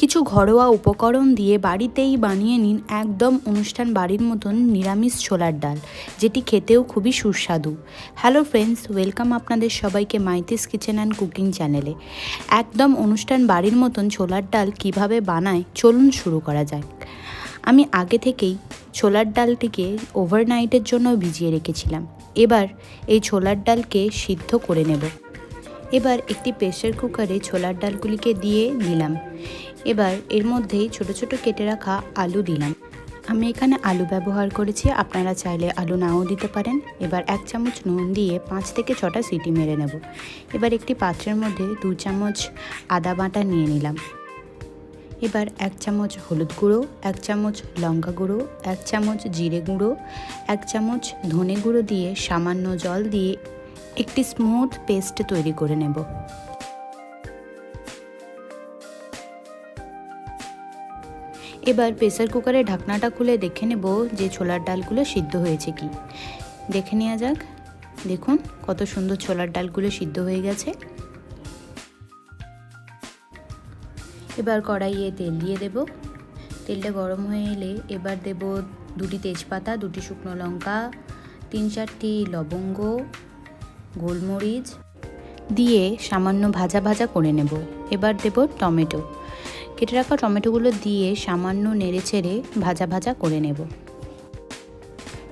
কিছু ঘরোয়া উপকরণ দিয়ে বাড়িতেই বানিয়ে নিন একদম অনুষ্ঠান বাড়ির মতন নিরামিষ ছোলার ডাল, যেটি খেতেও খুবই সুস্বাদু। হ্যালো ফ্রেন্ডস ওয়েলকাম আপনাদের সবাইকে মাইতিস কিচেন অ্যান্ড কুকিং চ্যানেলে। একদম অনুষ্ঠান বাড়ির মতন ছোলার ডাল কীভাবে বানায়, চলুন শুরু করা যাক। আমি আগে থেকেই ছোলার ডালটিকে ওভারনাইটের জন্য ভিজিয়ে রেখেছিলাম। এবার এই ছোলার ডালকে সিদ্ধ করে নেব। এবার একটি প্রেসার কুকারে ছোলার ডালগুলিকে দিয়ে দিলাম এবার এর মধ্যেই ছোট ছোট কেটে রাখা আলু দিলাম। আমি এখানে আলু ব্যবহার করেছি, আপনারা চাইলে আলু নাও দিতে পারেন। এবার এক চামচ নুন দিয়ে পাঁচ থেকে ছটা সিটি মেরে নেব। এবার একটি পাত্রের মধ্যে দু চামচ আদা বাটা নিয়ে নিলাম। এবার এক চামচ হলুদ গুঁড়ো, এক চামচ লঙ্কা গুঁড়ো, এক চামচ জিরে গুঁড়ো, এক চামচ ধনে গুঁড়ো দিয়ে সামান্য জল দিয়ে একটি স্মুথ পেস্ট তৈরি করে নেব। এবার প্রেসার কুকারের ঢাকনাটা খুলে দেখে নেব যে ছোলার ডালগুলো সিদ্ধ হয়েছে কি। দেখে নেওয়া যাক। দেখুন কত সুন্দর ছোলার ডালগুলো সিদ্ধ হয়ে গেছে। এবার কড়াইয়ে তেল দিয়ে দেব। তেলটা গরম হয়ে এলে এবার দেব দুটি তেজপাতা, দুটি শুকনো লঙ্কা, তিন চারটি লবঙ্গ, গোলমরিচ দিয়ে সামান্য ভাজা ভাজা করে নেব। এবার দেব টমেটো। কেটে রাখা টমেটোগুলো দিয়ে সামান্য নেড়ে চেড়ে ভাজা ভাজা করে নেব।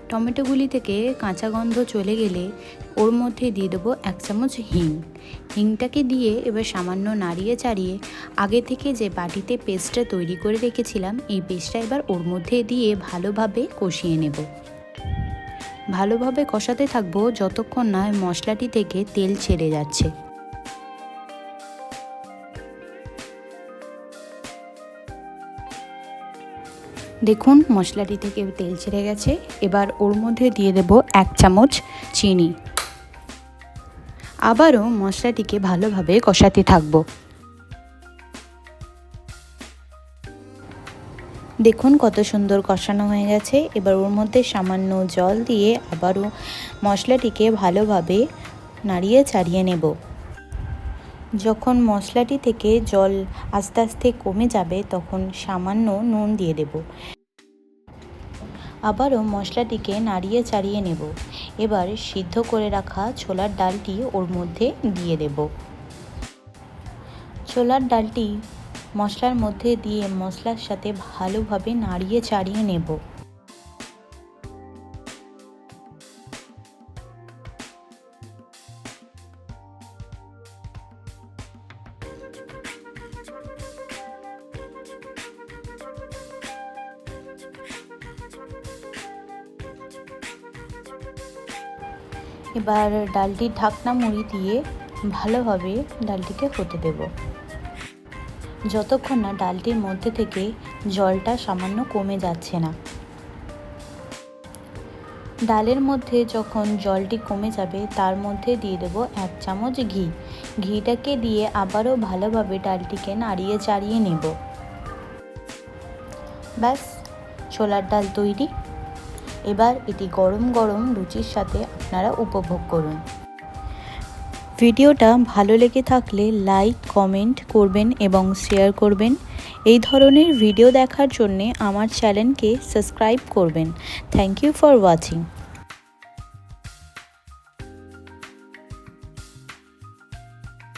টমেটোগুলি থেকে কাঁচা গন্ধ চলে গেলে ওর মধ্যে দিয়ে দেবো এক চামচ হিং। হিংটাকে দিয়ে এবার সামান্য নাড়িয়ে চাড়িয়ে আগে থেকে যে বাটিতে পেস্টটা তৈরি করে রেখেছিলাম, এই পেস্টটা এবার ওর মধ্যে দিয়ে ভালোভাবে কষিয়ে নেব। ভালোভাবে কষাতে থাকব যতক্ষণ না মশলাটি থেকে তেল ছেড়ে যাচ্ছে। দেখুন মশলাটি থেকে তেল ছেড়ে গেছে। এবার ওর মধ্যে দিয়ে দেব এক চামচ চিনি। আবারও মশলাটিকে ভালোভাবে কষাতে থাকব। দেখুন, কত সুন্দর কষানো হয়ে গেছে। এবার ওর মধ্যে সামান্য জল দিয়ে আবারও মশলাটিকে ভালোভাবে নাড়িয়ে চাড়িয়ে নেব। যখন মশলাটি থেকে জল আস্তে আস্তে কমে যাবে, তখন সামান্য নুন দিয়ে দেব। আবারও মশলাটিকে নাড়িয়ে চাড়িয়ে নেব। এবার সিদ্ধ করে রাখা ছোলার ডালটি ওর মধ্যে দিয়ে দেব। ছোলার ডালটি মশলার মধ্যে দিয়ে মশলার সাথে ভালোভাবে নাড়িয়ে চাড়িয়ে নেব। এবার ডালটির ঢাকনা মুড়ি দিয়ে ভালোভাবে ডালটিকে হতে দেব। যতক্ষণ না ডালটির মধ্যে থেকে জলটা সামান্য কমে যাচ্ছে না। ডালের মধ্যে যখন জলটি কমে যাবে, তার মধ্যে দিয়ে দেবো এক চামচ ঘি। ঘিটাকে দিয়ে আবারও ভালোভাবে ডালটিকে নাড়িয়ে চাড়িয়ে নেব। ব্যাস, ছোলার ডাল তৈরি। এবার এটি গরম গরম লুচির সাথে আপনারা উপভোগ করুন। ভিডিওটা ভালো লেগে থাকলে লাইক, কমেন্ট করবেন এবং শেয়ার করবেন। এই ধরনের ভিডিও দেখার জন্যে আমার চ্যানেলকে সাবস্ক্রাইব করবেন। Thank you for watching.